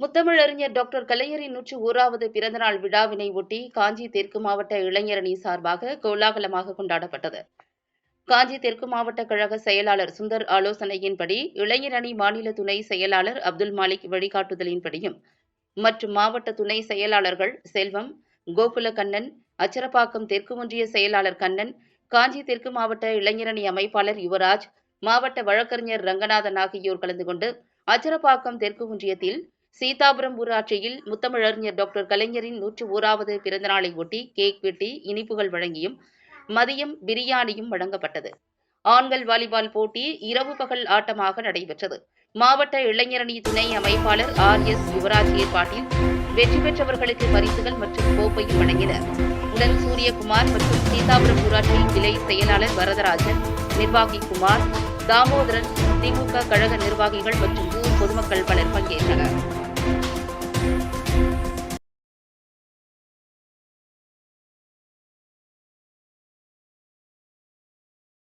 முத்தமிழறிஞர் டாக்டர் கலைஞரின் நூற்று ஓராவது பிறந்தநாள் விழாவினை ஒட்டி காஞ்சி தெற்கு மாவட்ட இளைஞரணி சார்பாக கோலாகலமாக கொண்டாடப்பட்டது. காஞ்சி தெற்கு மாவட்ட கழக செயலாளர் சுந்தர் ஆலோசனையின்படி இளைஞரணி மாநில துணை செயலாளர் அப்துல் மாலிக் வழிகாட்டுதலின்படியும் மற்றும் மாவட்ட துணை செயலாளர்கள் செல்வம் கோகுல கண்ணன் அச்சரப்பாக்கம் தெற்கு ஒன்றிய செயலாளர் கண்ணன் காஞ்சி தெற்கு மாவட்ட இளைஞரணி அமைப்பாளர் யுவராஜ் மாவட்ட வழக்கறிஞர் ரங்கநாதன் ஆகியோர் கலந்து கொண்டு அச்சரப்பாக்கம் தெற்கு ஒன்றியத்தில் சீதாபுரம் ஊராட்சியில் முத்தமிழறிஞர் டாக்டர் கலைஞரின் நூற்று ஓராவது பிறந்தநாளை ஒட்டி கேக் வெட்டி இனிப்புகள் வழங்கியும் மதியம் பிரியாணியும் வழங்கப்பட்டது. ஆண்கள் வாலிபால் போட்டி இரவு பகல் ஆட்டமாக நடைபெற்றது. மாவட்ட இளைஞரணி துணை அமைப்பாளர் ஆர் எஸ் யுவராஜ் ஏற்பாட்டில் வெற்றி பெற்றவர்களுக்கு பரிசுகள் மற்றும் கோப்பையும் வழங்கினர். உடன் சூரியகுமார் மற்றும் சீதாபுரம் ஊராட்சி கிளை செயலாளர் வரதராஜன் நிர்வாகி குமார் தாமோதரன் திமுக கழக நிர்வாகிகள் மற்றும் ஊர் பொதுமக்கள் பலர் பங்கேற்றனர்.